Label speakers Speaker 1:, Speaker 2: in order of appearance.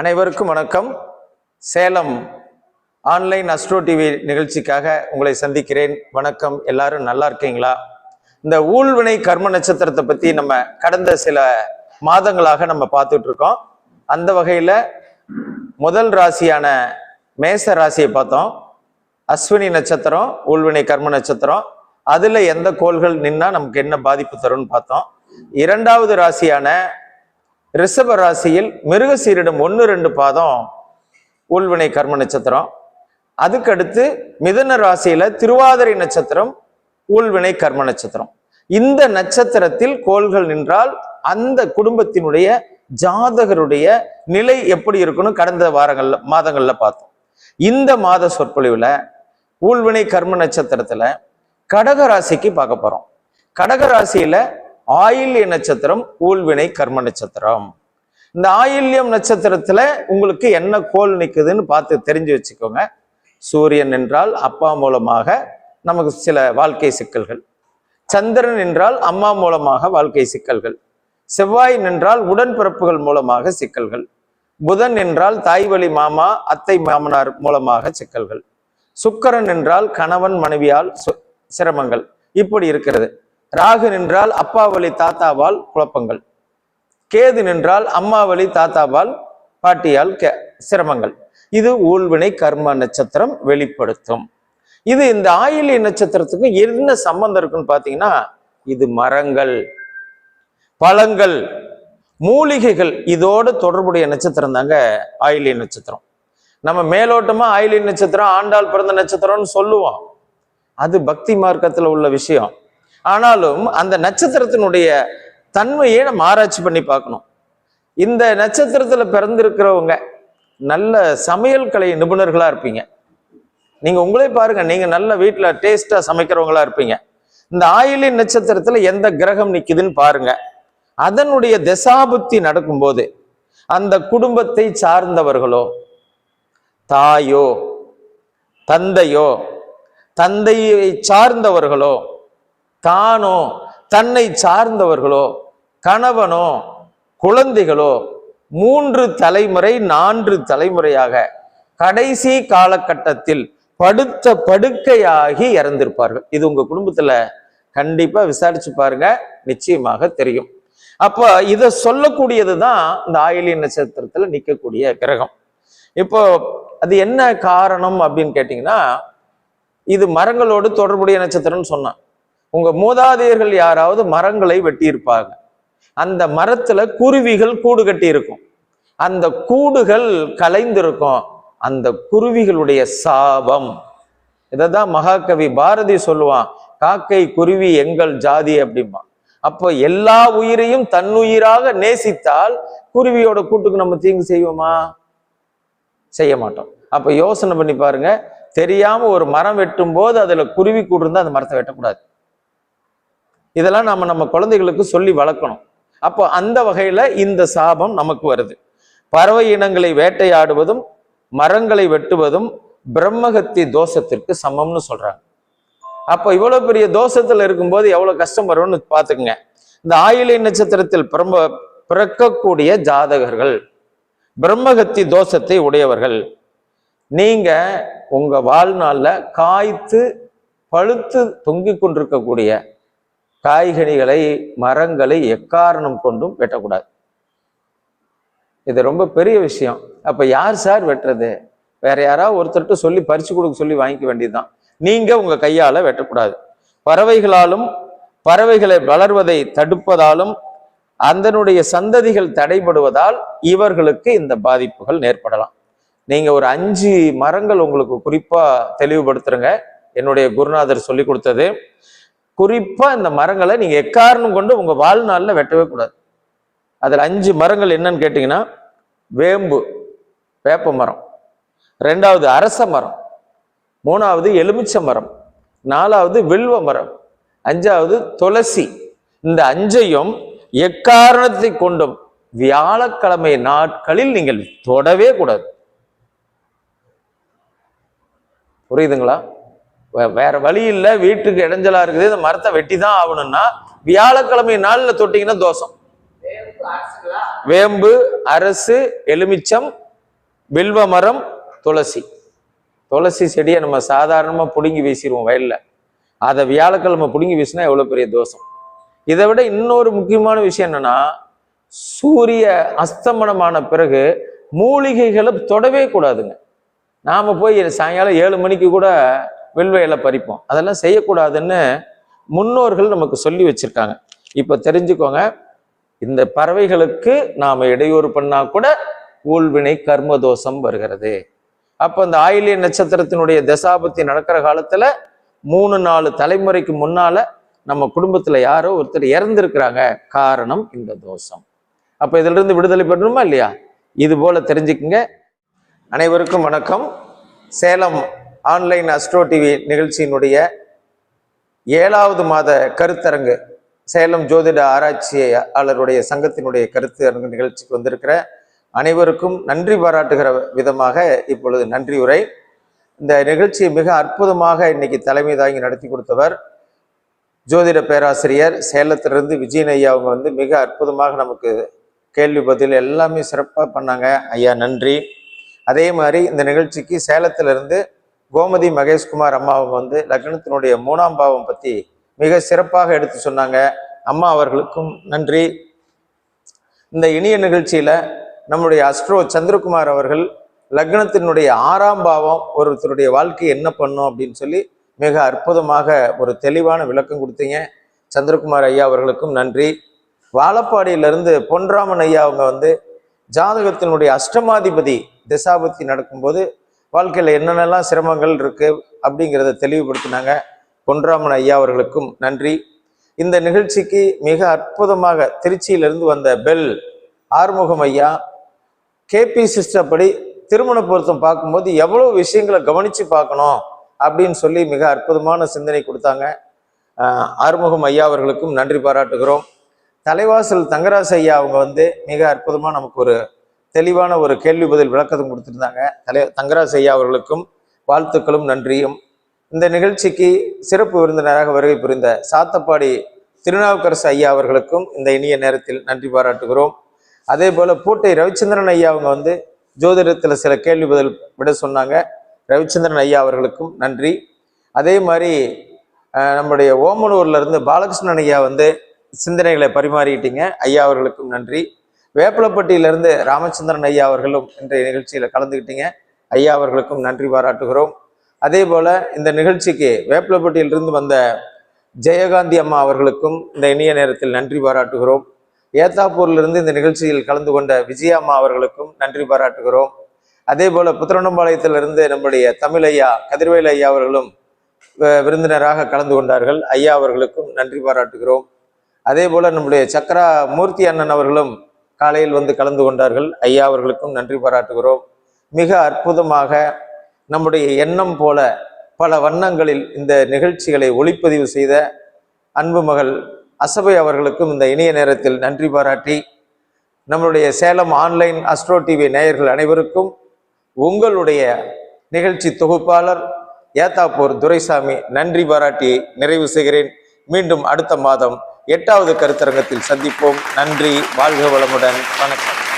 Speaker 1: அனைவருக்கும் வணக்கம். Salem online astro TV நிகழ்ச்சிக்காக உங்களை சந்திக்கிறேன். வணக்கம். எல்லாரும் நல்லா இருக்கீங்களா? இந்த ஊழ்வினை கர்ம நட்சத்திரத்தை பத்தி நம்ம கடந்த சில மாதங்களாக நம்ம பார்த்துட்டு இருக்கோம். அந்த வகையில முதல் ராசியான மேச ராசியை பார்த்தோம். அஸ்வினி நட்சத்திரம் ஊழ்வினை கர்ம நட்சத்திரம். அதுல எந்த கோள்கள் நின்னா நமக்கு என்ன பாதிப்பு தரும்னு பார்த்தோம். இரண்டாவது ராசியான ரிஷப ராசியில் மிருகசீரிடம் ஒன்று ரெண்டு பாதம் ஊழ்வினை கர்ம நட்சத்திரம். அதுக்கடுத்து மிதன ராசியில திருவாதிரை நட்சத்திரம் ஊழ்வினை கர்ம நட்சத்திரம். இந்த நட்சத்திரத்தில் கோள்கள் நின்றால் அந்த குடும்பத்தினுடைய ஜாதகருடைய நிலை எப்படி இருக்குன்னு கடந்த வாரங்கள்ல மாதங்கள்ல பார்த்தோம். இந்த மாத சொற்பொழிவுல ஊழ்வினை கர்ம நட்சத்திரத்துல கடக ராசிக்கு பார்க்க போறோம். கடகராசியில ஆயில்ய நட்சத்திரம் ஊழ்வினை கர்ம நட்சத்திரம். இந்த ஆயில்யம் நட்சத்திரத்துல உங்களுக்கு என்ன கோல் நிற்குதுன்னு பார்த்து தெரிஞ்சு வச்சுக்கோங்க. சூரியன் என்றால் அப்பா மூலமாக நமக்கு சில வாழ்க்கை சிக்கல்கள். சந்திரன் என்றால் அம்மா மூலமாக வாழ்க்கை சிக்கல்கள். செவ்வாய் நின்றால் உடன்பிறப்புகள் மூலமாக சிக்கல்கள். புதன் என்றால் தாய் வழி மாமா அத்தை மாமனார் மூலமாக சிக்கல்கள். சுக்கரன் என்றால் கணவன் மனைவியால் சு- சிரமங்கள். இப்படி இருக்கிறது. ராகு நின்றால் அப்பா வழி தாத்தாவால் குழப்பங்கள். கேது நின்றால் அம்மா வழி தாத்தாவால் பாட்டியால் கே சிரமங்கள். இது ஊழ்வினை கர்ம நட்சத்திரம் வெளிப்படுத்தும். இது இந்த ஆயிலி நட்சத்திரத்துக்கு என்ன சம்பந்தம் இருக்குன்னு பார்த்தீங்கன்னா இது மரங்கள் பழங்கள் மூலிகைகள். இதோடு தொடர்புடைய நட்சத்திரம் தாங்க ஆயிலி நட்சத்திரம். நம்ம மேலோட்டமா ஆயிலி நட்சத்திரம் ஆண்டாள் பிறந்த நட்சத்திரம்னு சொல்லுவோம். அது பக்தி மார்க்கத்தில் உள்ள விஷயம். ஆனாலும் அந்த நட்சத்திரத்தினுடைய தன்மையை நம்ம ஆராய்ச்சி பண்ணி பார்க்கணும். இந்த நட்சத்திரத்தில் பிறந்திருக்கிறவங்க நல்ல சமையல் கலை நிபுணர்களாக இருப்பீங்க. நீங்கள் உங்களே பாருங்கள் நீங்கள் நல்ல வீட்டில் டேஸ்ட்டாக சமைக்கிறவங்களா இருப்பீங்க. இந்த ஆயிலின் நட்சத்திரத்தில் எந்த கிரகம் நிற்குதுன்னு பாருங்க. அதனுடைய தசாபுத்தி நடக்கும்போது அந்த குடும்பத்தை சார்ந்தவர்களோ தாயோ தந்தையோ தந்தையை சார்ந்தவர்களோ தானோ? தன்னை சார்ந்தவர்களோ? கணவனோ? குழந்தைகளோ? மூன்று தலைமுறை நான்கு தலைமுறையாக கடைசி காலகட்டத்தில் படுத்த படுக்கையாகி இறந்திருப்பார்கள். இது உங்க குடும்பத்துல கண்டிப்பா விசாரிச்சு பாருங்க. நிச்சயமாக தெரியும். அப்ப இதை சொல்லக்கூடியது தான் இந்த ஆயிலி நட்சத்திரத்துல நிற்கக்கூடிய கிரகம். இப்போ அது என்ன காரணம் அப்படின்னு கேட்டீங்கன்னா இது மரங்களோடு தொடர்புடைய நட்சத்திரம்னு சொன்னான். உங்க மூதாதையர்கள் யாராவது மரங்களை வெட்டியிருப்பாங்க. அந்த மரத்துல குருவிகள் கூடு கட்டி இருக்கும் அந்த கூடுகள் கலைந்திருக்கும். அந்த குருவிகளுடைய சாபம். இதைதான் மகாகவி பாரதி சொல்லுவான். காக்கை குருவி எங்கள் ஜாதி அப்படிம்பான். அப்போ எல்லா உயிரையும் தன்னுயிராக நேசித்தால் குருவியோட கூட்டுக்கு நம்ம தீங்கு செய்வோமா? செய்ய மாட்டோம். அப்போ யோசனை பண்ணி பாருங்க. தெரியாம ஒரு மரம் வெட்டும் போது அதுல குருவி கூடு இருந்தால் அந்த மரத்தை வெட்டக்கூடாது. இதெல்லாம் நம்ம நம்ம குழந்தைகளுக்கு சொல்லி வளர்க்கணும். அப்போ அந்த வகையில் இந்த சாபம் நமக்கு வருது. பறவை இனங்களை வேட்டையாடுவதும் மரங்களை வெட்டுவதும் பிரம்மகத்தி தோஷத்திற்கு சமம்னு சொல்றாங்க. அப்போ இவ்வளோ பெரிய தோஷத்தில் இருக்கும்போது எவ்வளோ கஷ்டம் வரும்னு பார்த்துக்குங்க. இந்த ஆயிலை நட்சத்திரத்தில் பிறம்ப பிறக்கக்கூடிய ஜாதகர்கள் பிரம்மகத்தி தோஷத்தை உடையவர்கள் நீங்க உங்க வாழ்நாளில் காய்த்து பழுத்து தொங்கிக் கொண்டிருக்கக்கூடிய காய்கனிகளை மரங்களை எக்காரணம் கொண்டும் வெட்டக்கூடாது. இது ரொம்ப பெரிய விஷயம். அப்போ யார் சார் வெட்டுறது? வேற யாராவது ஒருத்தர்கிட்ட சொல்லி பறிச்சு கொடுக்க சொல்லி வாங்கிக்க வேண்டியதுதான். நீங்க உங்க கையால வெட்டக்கூடாது. பறவைகளாலும் பறவைகளை வளர்வதை தடுப்பதாலும் அதனுடைய சந்ததிகள் தடைபடுவதால் இவர்களுக்கு இந்த பாதிப்புகள் ஏற்படலாம். நீங்க ஒரு அஞ்சு மரங்கள் உங்களுக்கு குறிப்பா தெளிவுபடுத்துறங்க. என்னுடைய குருநாதர் சொல்லி கொடுத்தது குறிப்பா இந்த மரங்களை நீங்க எக்காரணம் கொண்டு உங்க வாழ்நாளில் வெட்டவே கூடாது. அதில் அஞ்சு மரங்கள் என்னன்னு கேட்டீங்கன்னா வேம்பு வேப்ப மரம். ரெண்டாவது அரச மரம். மூணாவது எலுமிச்சை மரம். நாலாவது வில்வ மரம். அஞ்சாவது துளசி. இந்த அஞ்சையும் எக்காரணத்தை கொண்டும் வியாழக்கிழமை நாட்களில் நீங்கள் தொடவே கூடாது. புரியுதுங்களா? வேற வழி இல்லை வீட்டுக்கு இடைஞ்சலா இருக்குது இந்த மரத்தை வெட்டி தான் ஆகணும்னா வியாழக்கிழமை நாளில் தொட்டிங்கன்னா தோசம் வேம்பு அரசு எலுமிச்சம் வில்வ மரம் துளசி. துளசி செடியை நம்ம சாதாரணமாக பிடுங்கி வீசிடுவோம் வயலில். அதை வியாழக்கிழமை பிடுங்கி வீசினா எவ்வளோ பெரிய தோஷம்? இதை விட இன்னொரு முக்கியமான விஷயம் என்னன்னா சூரிய அஸ்தமனமான பிறகு மூலிகைகளை தொடவே கூடாதுங்க. நாம போய் சாயங்காலம் ஏழு மணிக்கு கூட வில்வ பறிப்போம். அதெல்லாம் செய்யக்கூடாதுன்னு முன்னோர்கள் நமக்கு சொல்லி வச்சிருக்காங்க. இப்போ தெரிஞ்சுக்கோங்க இந்த பறவைகளுக்கு நாம இடையூறு பண்ணா கூட ஊழ்வினை கர்மதோஷம் வருகிறது. அப்போ இந்த ஆயிலிய நட்சத்திரத்தினுடைய தசாபத்தி நடக்கிற காலத்துல மூணு நாலு தலைமுறைக்கு முன்னால நம்ம குடும்பத்துல யாரோ ஒருத்தர் இறந்துருக்கிறாங்க. காரணம் இந்த தோஷம். அப்ப இதுல இருந்து விடுதலை பெறணுமா இல்லையா? இது போல தெரிஞ்சுக்குங்க. அனைவருக்கும் வணக்கம். சேலம் ஆன்லைன் அஸ்ட்ரோ டிவி நிகழ்ச்சியினுடைய ஏழாவது மாத கருத்தரங்கு சேலம் ஜோதிட ஆராய்ச்சியாளருடைய சங்கத்தினுடைய கருத்தரங்கு நிகழ்ச்சிக்கு வந்திருக்கிற அனைவருக்கும் நன்றி பாராட்டுகிற விதமாக இப்பொழுது நன்றி உரை. இந்த நிகழ்ச்சியை மிக அற்புதமாக இன்னைக்கு தலைமை தாங்கி நடத்தி கொடுத்தவர் ஜோதிட பேராசிரியர் சேலத்திலிருந்து விஜயன் ஐயா. அவங்க வந்து மிக அற்புதமாக நமக்கு கேள்வி பதில் எல்லாமே சிறப்பாக பண்ணாங்க. ஐயா நன்றி. அதே மாதிரி இந்த நிகழ்ச்சிக்கு சேலத்திலிருந்து கோமதி மகேஷ்குமார் அம்மா அவங்க வந்து லக்னத்தினுடைய மூணாம் பாவம் பற்றி மிக சிறப்பாக எடுத்து சொன்னாங்க. அம்மா அவர்களுக்கும் நன்றி. இந்த இனிய நிகழ்ச்சியில் நம்முடைய அஸ்ட்ரோ சந்திரகுமார் அவர்கள் லக்னத்தினுடைய ஆறாம் பாவம் ஒருத்தருடைய வாழ்க்கை என்ன பண்ணும் அப்படின்னு சொல்லி மிக அற்புதமாக ஒரு தெளிவான விளக்கம் கொடுத்தீங்க. சந்திரகுமார் ஐயா அவர்களுக்கும் நன்றி. வாழப்பாடியிலிருந்து பொன்ராமன் ஐயா அவங்க வந்து ஜாதகத்தினுடைய அஷ்டமாதிபதி திசாபத்தி நடக்கும்போது வாழ்க்கையில் என்னென்னலாம் சிரமங்கள் இருக்குது அப்படிங்கிறத தெளிவுபடுத்தினாங்க பொன்ராமன் ஐயா அவர்களுக்கும் நன்றி. இந்த நிகழ்ச்சிக்கு மிக அற்புதமாக திருச்சியிலிருந்து வந்த பெல் ஆறுமுகம் ஐயா கேபி சிஸ்டர் படி திருமண பொருத்தம் பார்க்கும்போது எவ்வளோ விஷயங்களை கவனித்து பார்க்கணும் அப்படின்னு சொல்லி மிக அற்புதமான சிந்தனை கொடுத்தாங்க. ஆறுமுகம் ஐயா அவர்களுக்கும் நன்றி பாராட்டுகிறோம். தலைவாசல் தங்கராசு ஐயா அவங்க வந்து மிக அற்புதமாக நமக்கு ஒரு தெளிவான ஒரு கேள்வி பதில் விளக்கத்தும் கொடுத்துருந்தாங்க. தலை தங்கராஜ் ஐயா அவர்களுக்கும் வாழ்த்துக்களும் நன்றியும். இந்த நிகழ்ச்சிக்கு சிறப்பு விருந்தினராக வருகை புரிந்த சாத்தப்பாடி திருநாவுக்கரசு ஐயா அவர்களுக்கும் இந்த இனிய நேரத்தில் நன்றி பாராட்டுகிறோம். அதே போல் பூட்டை ரவிச்சந்திரன் ஐயா அவங்க வந்து ஜோதிடத்தில் சில கேள்வி பதில் விட சொன்னாங்க. ரவிச்சந்திரன் ஐயா அவர்களுக்கும் நன்றி. அதே மாதிரி நம்முடைய ஓமனூர்லேருந்து பாலகிருஷ்ணன் ஐயா வந்து சிந்தனைகளை பரிமாறிக்கிட்டீங்க. ஐயா அவர்களுக்கும் நன்றி. வேப்பலப்பட்டியிலிருந்து ராமச்சந்திரன் ஐயா அவர்களும் இன்றைய நிகழ்ச்சியில் கலந்துக்கிட்டீங்க ஐயா அவர்களுக்கும் நன்றி பாராட்டுகிறோம். அதே போல் இந்த நிகழ்ச்சிக்கு வேப்பலப்பட்டியிலிருந்து வந்த ஜெயகாந்தி அம்மா அவர்களுக்கும் இந்த இனிய நேரத்தில் நன்றி பாராட்டுகிறோம். ஏத்தாப்பூர்லிருந்து இந்த நிகழ்ச்சியில் கலந்து கொண்ட விஜயா அம்மா அவர்களுக்கும் நன்றி பாராட்டுகிறோம். அதே போல் புத்திரனம்பாளையத்திலிருந்து நம்முடைய தமிழ் ஐயா கதிர்வேல் ஐயா அவர்களும் விருந்தினராக கலந்து கொண்டார்கள். ஐயா அவர்களுக்கும் நன்றி பாராட்டுகிறோம். அதே போல் நம்முடைய சக்கரா மூர்த்தி அண்ணன் அவர்களும் காலையில் வந்து கலந்து கொண்டார்கள். ஐயா அவர்களுக்கும் நன்றி பாராட்டுகிறோம். மிக அற்புதமாக நம்முடைய எண்ணம் போல பல வண்ணங்களில் இந்த நிகழ்ச்சிகளை ஒளிப்பதிவு செய்த அன்பு மகள் அசபை அவர்களுக்கும் இந்த இணைய நேரத்தில் நன்றி பாராட்டி நம்மளுடைய சேலம் ஆன்லைன் அஸ்ட்ரோ டிவி நேயர்கள் அனைவருக்கும் உங்களுடைய நிகழ்ச்சி தொகுப்பாளர் ஏத்தாப்பூர் துரைசாமி நன்றி பாராட்டி நிறைவு செய்கிறேன். மீண்டும் அடுத்த மாதம் எட்டாவது கருத்தரங்கத்தில் சந்திப்போம். நன்றி வாழ்க வளமுடன். வணக்கம்.